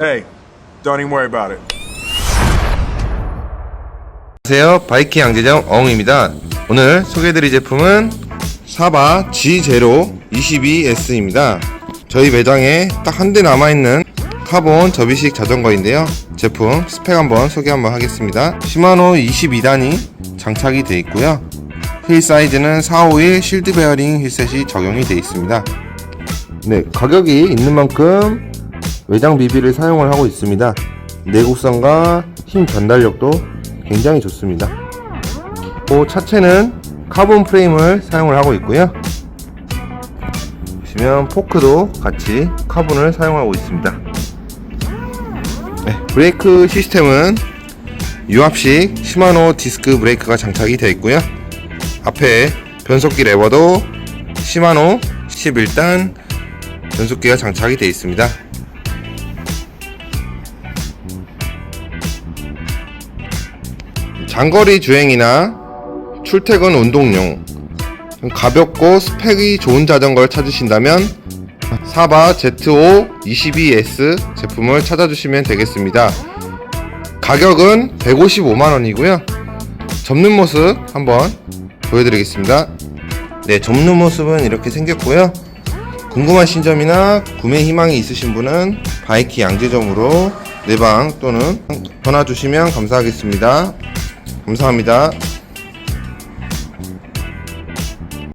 Hey, don't even worry about it. 안녕하세요. 바이킹 양재장 어웅입니다. 오늘 소개해드릴 제품은 사바 G0 22S입니다. 저희 매장에 딱 한 대 남아있는 카본 접이식 자전거인데요. 제품 스펙 한번 소개 한번 하겠습니다. 시마노 22단이 장착이 되어 있고요. 휠 사이즈는 451 실드 베어링 휠셋이 적용이 되어 있습니다. 네 가격이 있는 만큼 외장 비비를 사용을 하고 있습니다 내구성과 힘 전달력도 굉장히 좋습니다. 또 차체는 카본 프레임을 사용을 하고 있고요. 보시면 포크도 같이 카본을 사용하고 있습니다. 네, 브레이크 시스템은 유압식 시마노 디스크 브레이크가 장착이 되어 있고요. 앞에 변속기 레버도 시마노 11단 변속기가 장착이 되어 있습니다. 장거리 주행이나 출퇴근 운동용 가볍고 스펙이 좋은 자전거를 찾으신다면 사바 Z5 22S 제품을 찾아주시면 되겠습니다. 가격은 155만원이고요. 접는 모습 한번 보여드리겠습니다. 네, 접는 모습은 이렇게 생겼고요. 궁금하신 점이나 구매 희망이 있으신 분은 바이키 양재점으로 내방 또는 전화 주시면 감사하겠습니다. 감사합니다.